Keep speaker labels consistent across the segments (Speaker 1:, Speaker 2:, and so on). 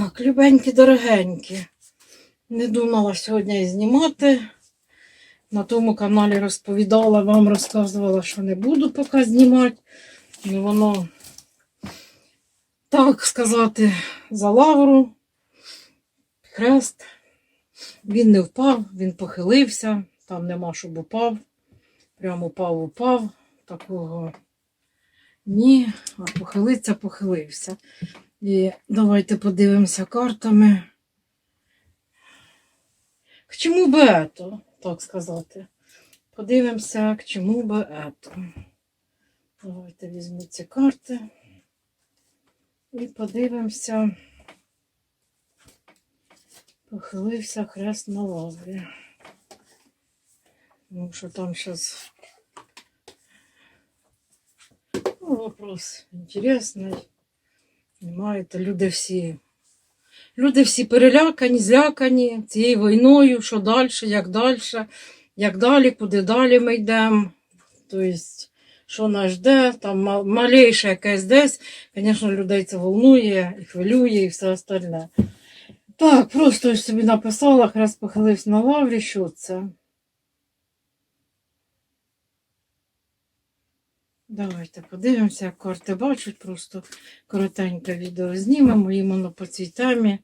Speaker 1: Так, любенькі, дорогенькі. Не думала сьогодні і знімати. На тому каналі розповідала, вам розказувала, що не буду поки знімати. Ну, воно, так сказати, за лавру. Хрест. Він не впав, він похилився. Там нема, щоб упав. Прямо упав, упав. Такого ні, а похилиться, похилився. І давайте подивимося картами. К чому би ето, так сказати. Подивимося, к чому би ето. Давайте візьму ці карти і подивимося. Похилився хрест на лаврі. Ну, що там зараз ну, вопрос інтересний. Понимаєте, люди всі. Люди всі перелякані, злякані цією війною, що далі, як далі, як далі, куди далі ми йдемо. Тобто, що нас жде, там ма- малейше якесь десь, звісно, людей це волнує, і хвилює, і все остальне. Так, просто собі написала, хрест похилився на лаврі, що це. Давайте подивимося, як карти бачать, просто коротеньке відео знімемо іменно по цій темі.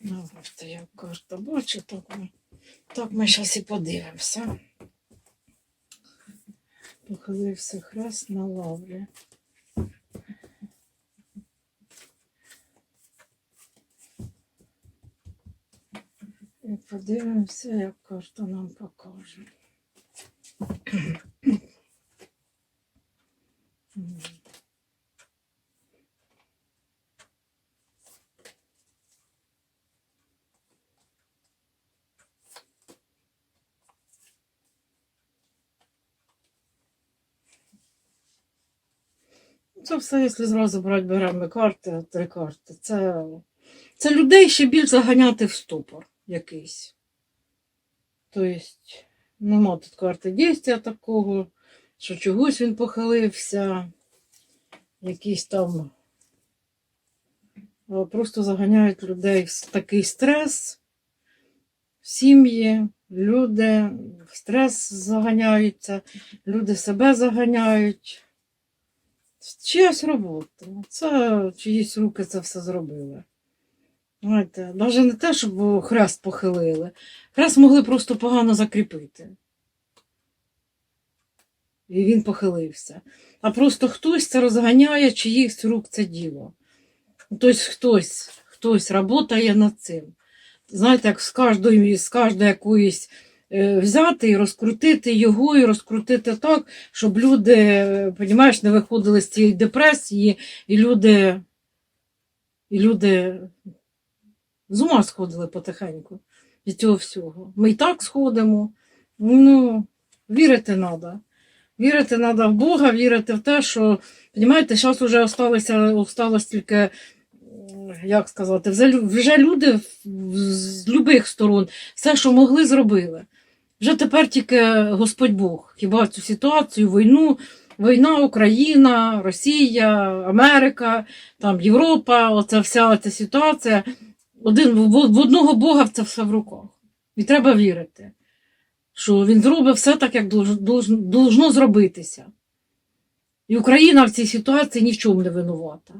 Speaker 1: Давайте, як карта бачить, так ми, так ми зараз і подивимося. Похилився хрест на лаврі. І подивимося, як карта нам покаже. Це все, якщо зразу брати беремо карти, три карти. Це, це людей ще більш заганяти в ступор якийсь. Тобто, нема тут карти дійства такого, що чогось він похилився, якийсь там просто заганяють людей в такий стрес, сім'ї, люди в стрес заганяються, люди себе заганяють. Чиясь робота. Це чиїсь руки це все зробили. Знаєте, навіть не те, щоб хрест похилили. Хрест могли просто погано закріпити. І він похилився. А просто хтось це розганяє, чиїсь рук це діло. Тобто хтось, хтось працює над цим. Знаєте, як з кожної, з кожної якоїсь е, взяти і розкрутити його, і розкрутити так, щоб люди, понімаєш, не виходили з цієї депресії, і люди, і люди з ума сходили потихеньку від цього всього. Ми і так сходимо. Ну, вірити треба. Вірити треба в Бога, вірити в те, що, розумієте, зараз вже осталося, осталось тільки, як сказати, вже, люди з будь-яких сторон все, що могли, зробили. Вже тепер тільки Господь Бог. Хіба цю ситуацію, війну, війна, Україна, Росія, Америка, там Європа, оця вся ця ситуація. Один, в, одного Бога це все в руках. І треба вірити, що він зробить все так, як долж, долж, должно зробитися. І Україна в цій ситуації ні в чому не винувата.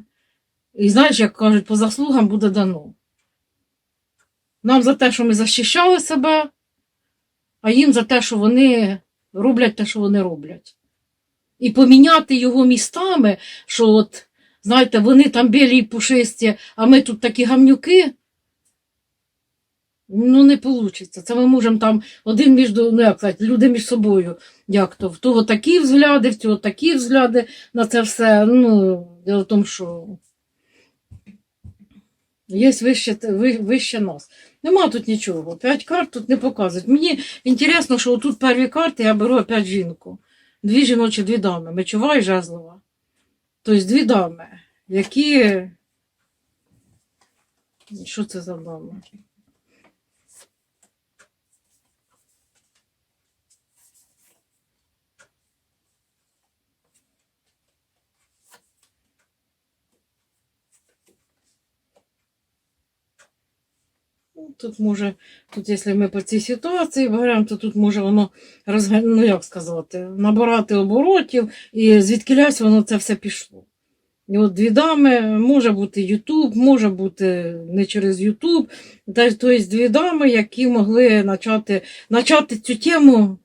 Speaker 1: І знаєш, як кажуть, по заслугам буде дано. Нам за те, що ми захищали себе, а їм за те, що вони роблять те, що вони роблять. І поміняти його містами, що от, знаєте, вони там білі і пушисті, а ми тут такі гамнюки. Ну, не вийде. Це ми можемо там один між, ну, як сказати, люди між собою, як то, в того такі взгляди, в цього такі взгляди на це все. Ну, в тому, що є вище, вище нас. Нема тут нічого. П'ять карт тут не показують. Мені інтересно, що тут перві карти я беру опять жінку. Дві жіночі, дві дами. Мечова і жезлова. Тобто дві дами, які. Що це за дами? Тут може, тут, якщо ми по цій ситуації беремо, то тут може воно розга... ну, як сказати, набирати оборотів, і звідкилясь воно це все пішло. І от дві дами, може бути Ютуб, може бути не через Ютуб. Тобто дві дами, які могли почати, почати цю тему.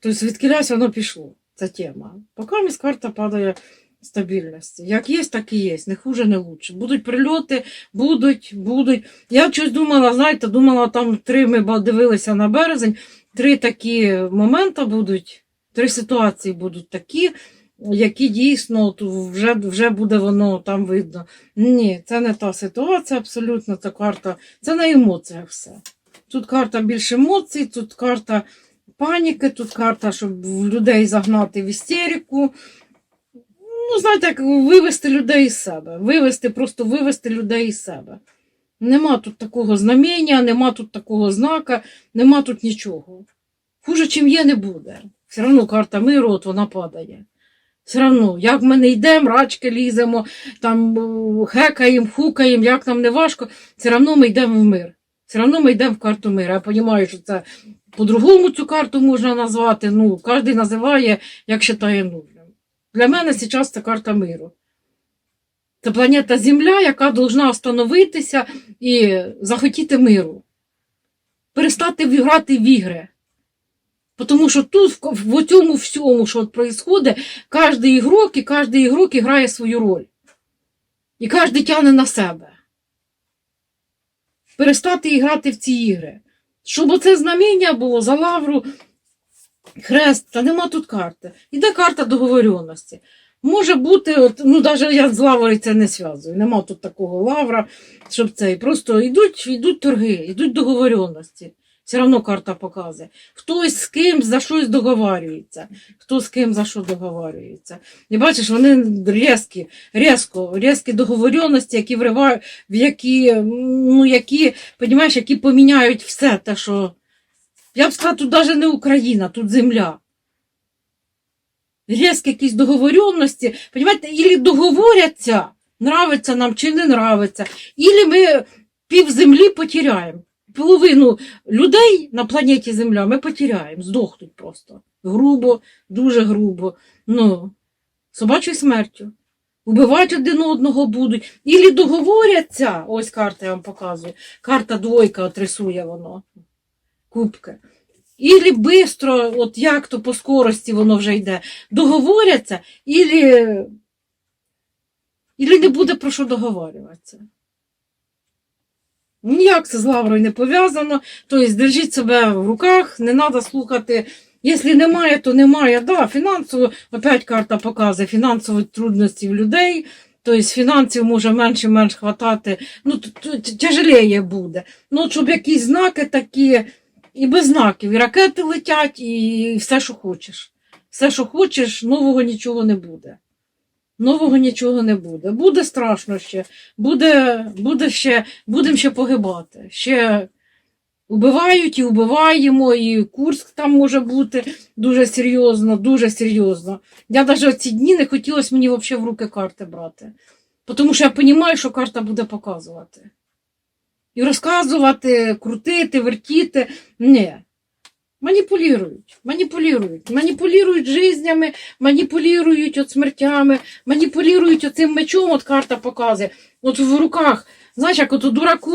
Speaker 1: Тобто звідкилясь воно пішло, ця тема. Поки місь карта падає стабільності. Як є, так і є. Не хуже, не лучше. Будуть прильоти, будуть, будуть. Я щось думала, знаєте, думала, там три ми дивилися на березень, три такі моменти будуть, три ситуації будуть такі, які дійсно вже, вже буде воно там видно. Ні, це не та ситуація, абсолютно ця карта. Це на емоціях все. Тут карта більше емоцій, тут карта паніки, тут карта, щоб людей загнати в істерику. Ну, знаєте, як вивести людей із себе. Вивести, просто вивести людей із себе. Нема тут такого знамення, нема тут такого знака, нема тут нічого. Хуже, чим є, не буде. Все одно карта миру, от вона падає. Все одно, як ми не йдемо, рачки ліземо, там е, хекаємо, хукаємо, як нам не важко, все одно ми йдемо в мир. Все одно ми йдемо в карту миру. Я розумію, що це по-другому цю карту можна назвати. Ну, кожен називає, як вважає нужним. Для мене зараз це карта миру. Це планета Земля, яка повинна остановитися і захотіти миру. Перестати грати в ігри. Тому що тут, в, цьому всьому, що происходить, кожен ігрок і кожен ігрок грає свою роль. І кожен тягне на себе. Перестати грати в ці ігри. Щоб оце знамення було за лавру, хрест, та нема тут карти. Іде карта договоренності. Може бути, от, ну навіть я з лаврою це не зв'язую. Нема тут такого лавра, щоб це. Просто йдуть, йдуть торги, йдуть договоренності. Все одно карта показує. Хтось з ким за щось договарюється, хто з ким за що договарюється. І бачиш, вони різкі, різко, різкі договоренності, які вривають, в які, ну, які, понімаєш, які поміняють все те, що. Я б сказала, тут навіть не Україна, тут земля. Різкі якісь договоренності, понімаєте, ілі договоряться, нравиться нам чи не нравиться, ілі ми пів землі потеряємо. Половину людей на планеті Земля ми потеряємо, здохнуть просто. Грубо, дуже грубо. Ну, собачою смертю. Убивати один одного будуть. Ілі договоряться, ось карта я вам показую. Карта двойка от рисує воно. Кубки. Ілі бистро, от як то по скорості воно вже йде, договоряться, ілі, ілі не буде про що договорюватися. Ніяк це з Лаврою не пов'язано. Тобто держіть себе в руках, не треба слухати. Якщо немає, то немає. Да, фінансово, опять карта показує фінансові трудності в людей. Тобто фінансів може менше менш хватати, ну тяжеліє буде. Ну, щоб якісь знаки такі, і без знаків, і ракети летять, і все, що хочеш. Все, що хочеш, нового нічого не буде. Нового нічого не буде. Буде страшно ще. Буде, буде ще, будемо ще погибати. Ще убивають і убиваємо, і Курск там може бути дуже серйозно, дуже серйозно. Я навіть ці дні не хотілося мені взагалі в руки карти брати. Тому що я розумію, що карта буде показувати. І розказувати, крутити, вертіти. Ні. Маніпулюють, маніпулюють, маніпулюють жизнями, маніпулюють от смертями, маніпулюють оцим мечом, от карта показує. От в руках, знаєш, як от дураку,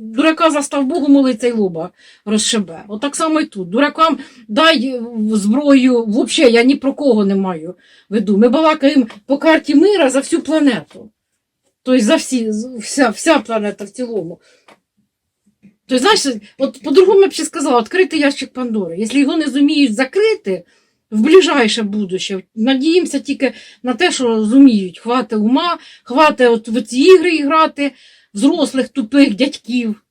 Speaker 1: дурака застав Богу молиться й лоба розшибе. От так само і тут. Дуракам дай зброю, взагалі я ні про кого не маю веду. Ми балакаємо по карті мира за всю планету. Тобто за всі, вся, вся планета в цілому. Тобто, знаєш, от по-другому я б ще сказала, відкрити ящик Пандори. Якщо його не зуміють закрити в ближайше будуще, надіємося тільки на те, що зуміють. Хвати ума, хвати от в ці ігри грати, взрослих тупих дядьків.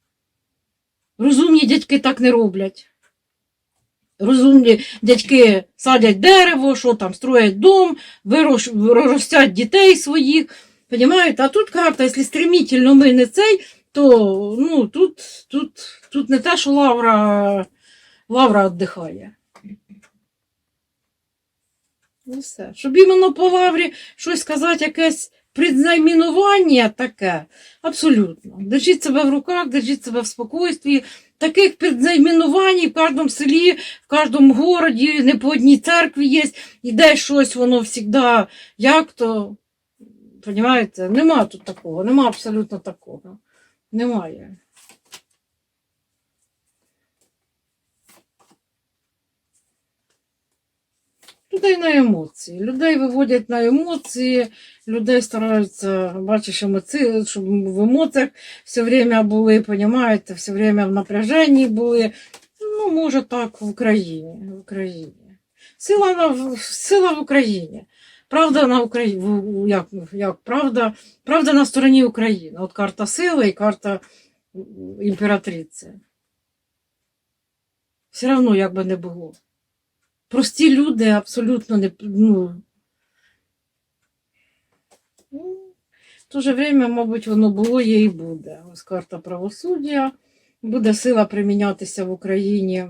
Speaker 1: Розумні дядьки так не роблять. Розумні дядьки садять дерево, що там, строять дом, вирош... ростять дітей своїх. Понимаєте? А тут карта, якщо стремительно ми не цей, то ну, тут, тут, тут не те, що Лавра, Лавра віддихає. Ну все. Щоб іменно по Лаврі щось сказати, якесь предзаймінування таке. Абсолютно. Держіть себе в руках, держіть себе в спокійстві. Таких предзаймінувань в кожному селі, в кожному городі, не по одній церкві є, іде щось, воно завжди як то. Понімаєте? Нема тут такого, нема абсолютно такого. Немає. Людей на емоції. Людей виводять на емоції, людей стараються, бачиш, емоції, щоб в емоціях все время були, понімаєте, все время в напряженні були. Ну, може так, в Україні. В Україні. Сила, сила в Україні. Правда на Україні. Як, як, правда, правда на стороні України. От карта сили і карта імператриці. Все одно, як би не було. Прості люди абсолютно не. Ну, в то же время, мабуть, воно було, є і буде. Ось карта правосуддя. Буде сила примінятися в Україні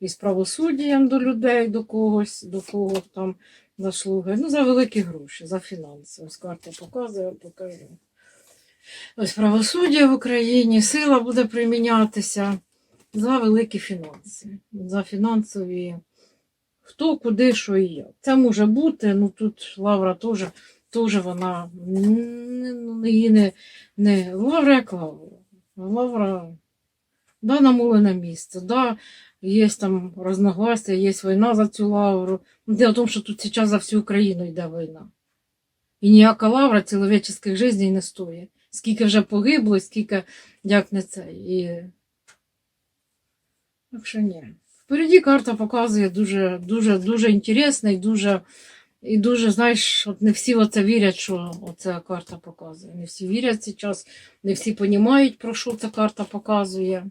Speaker 1: із правосуддям до людей, до когось, до кого там заслуги. Ну, за великі гроші, за фінанси. Ось карта показує, покажу. Ось правосуддя в Україні, сила буде примінятися за великі фінанси, за фінансові. Хто, куди, що і як. Це може бути, ну тут Лавра теж, теж вона не, її не, не Лавра як Лавра. Лавра, да, намолене місце, да, є там розногласия, є війна за цю лавру. Ну, Дело в тому, що тут зараз за всю Україну йде війна. І ніяка лавра чоловічих життів не стоїть. Скільки вже погибло, скільки як не це. І... Так що ні. Впереді карта показує дуже, дуже, дуже інтересно і дуже, і дуже, знаєш, от не всі в це вірять, що оця карта показує. Не всі вірять зараз, не всі розуміють, про що ця карта показує.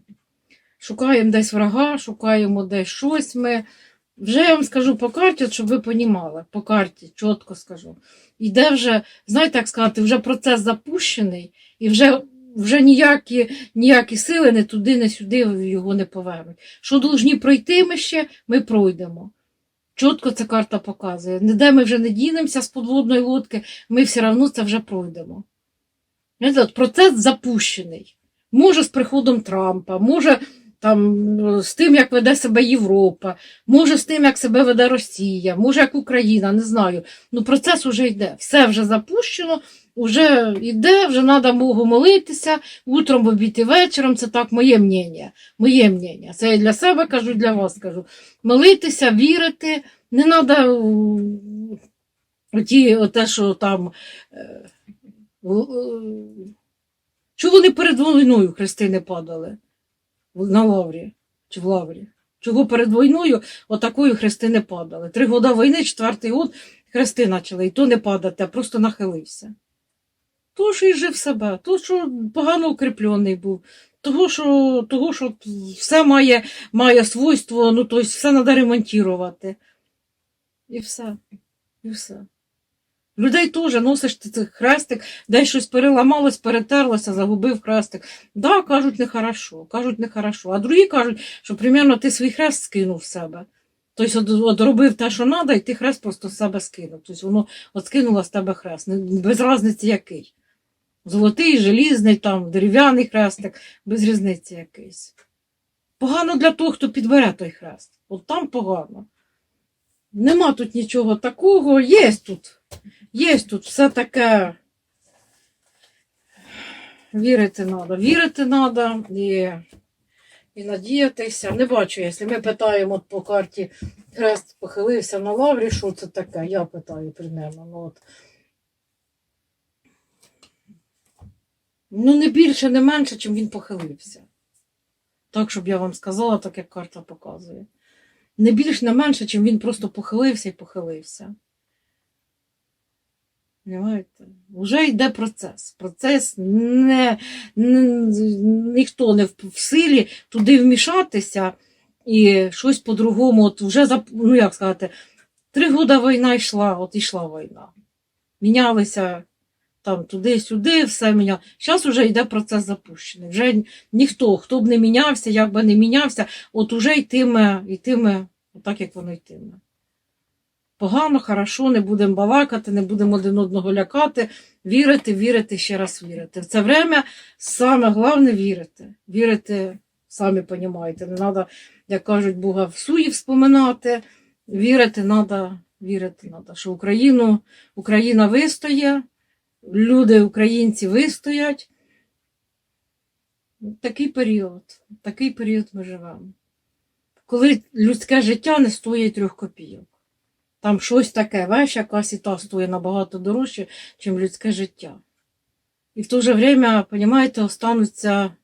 Speaker 1: Шукаємо десь врага, шукаємо десь щось. Ми вже я вам скажу по карті, щоб ви понімали, по карті, чітко скажу. Іде вже, знаєте, як сказати, вже процес запущений, і вже вже ніякі, ніякі сили не туди, не сюди його не повернуть. Що должні пройти ми ще, ми пройдемо. Чітко ця карта показує. Ніде ми вже не дінемося з подводної лодки, ми все одно це вже пройдемо. Знаєте, Процес запущений. Може, з приходом Трампа, може там, з тим, як веде себе Європа, може з тим, як себе веде Росія, може, як Україна, не знаю. Ну, процес вже йде. Все вже запущено, вже йде, вже треба Богу молитися, утром, і вечором. Це так моє мнення. Моє мнення. Це я для себе кажу, для вас кажу. Молитися, вірити, не треба оті, оте, що там. е, Чого вони перед війною хрестини падали? На лаврі чи в лаврі. Чого перед війною отакою хрести не падали. Три года війни, четвертий год хрести почали, і то не падати, а просто нахилився. То, що і жив себе, то, що погано укріплений був, того, що того, що все має має свойство, ну, тобто все треба ремонтувати. І все. І все. Людей теж носиш цей хрестик, десь щось переламалось, перетерлося, загубив хрестик. Да, кажуть, нехорошо, кажуть, нехорошо. А другі кажуть, що примерно ти свій хрест скинув в себе. Тобто от робив те, що треба, і ти хрест просто з себе скинув. Тобто воно от скинуло з тебе хрест. Без різниці який. Золотий, желізний, там, дерев'яний хрестик, без різниці якийсь. Погано для того, хто підбере той хрест. От там погано. Нема тут нічого такого, є тут. Є тут все таке. Вірити треба. Вірити треба і, і надіятися. Не бачу, якщо ми питаємо по карті хрест похилився на лаврі, що це таке? Я питаю примерно. Ну, от. ну не більше, не менше, чим він похилився. Так, щоб я вам сказала, так як карта показує. Не більше, не менше, чим він просто похилився і похилився. Понимаєте? Вже йде процес. Процес не, не ніхто не в, в силі туди вмішатися і щось по-другому. От вже ну як сказати, три роки війна йшла, от йшла війна. Мінялися там туди-сюди, все міняло. Зараз вже йде процес запущений. Вже ніхто, хто б не мінявся, як би не мінявся, от уже йтиме, йтиме так, як воно йтиме. погано, хорошо, не будемо балакати, не будемо один одного лякати, вірити, вірити, ще раз вірити. В це время саме головне вірити. Вірити, самі розумієте, не треба, як кажуть, Бога в суї вспоминати. Вірити треба, вірити треба, що Україну, Україна вистоє, люди, українці вистоять. Такий період, такий період ми живемо. Коли людське життя не стоїть трьох копійок. Там щось таке, вещь якась і та стоїть набагато дорожче, ніж людське життя. І в то же время, розумієте, остануться,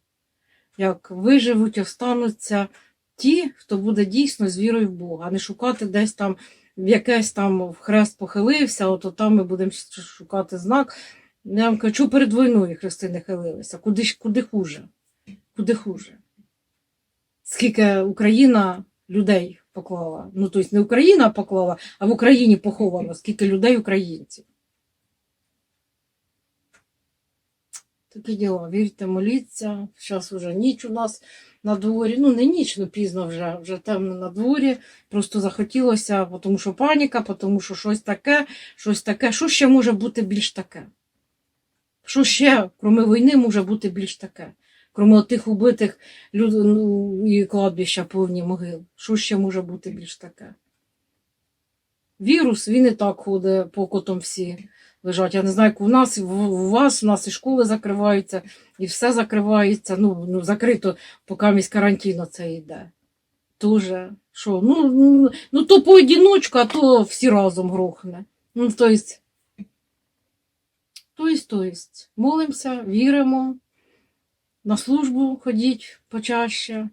Speaker 1: як виживуть, остануться ті, хто буде дійсно з вірою в Бога, а не шукати десь там в якесь там в хрест похилився, от там ми будемо шукати знак. Я вам кажу, перед війною хрести не хилилися. Куди, куди хуже? Куди хуже? Скільки Україна людей поклала. Ну, тобто не Україна поклала, а в Україні поховано, скільки людей українців. Такі діла. Вірте, моліться. Зараз вже ніч у нас на дворі. Ну, не ніч, ну пізно вже, вже темно на дворі. Просто захотілося, тому що паніка, тому що щось таке, щось таке. Що ще може бути більш таке? Що ще, крім війни, може бути більш таке? Крім тих убитих люд... ну, і кладбища повні могил. Що ще може бути більш таке? Вірус, він і так ходить, покотом всі лежать. Я не знаю, як у нас, у вас, у нас і школи закриваються, і все закривається. Ну, ну закрито, поки місь карантин це йде. Тоже, що, ну, ну, то поодіночку, а то всі разом грохне. Ну, то есть, то молимося, віримо, на службу ходіть почаще.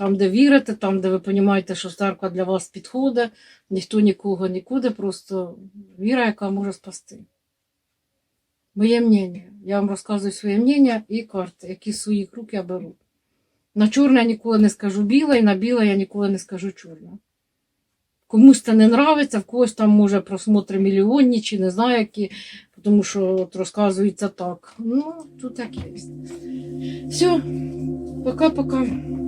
Speaker 1: Там, де вірите, там, де ви розумієте, що церква для вас підходить, ніхто нікого нікуди, просто віра, яка може спасти. Моє мнення. Я вам розказую своє мнення і карти, які з своїх рук я беру. На чорне я ніколи не скажу біле, і на біле я ніколи не скажу чорне. Комусь це не нравиться, в когось там може просмотри мільйонні чи не знаю які, тому що от розказується так. Ну, тут як є. Все, пока-пока.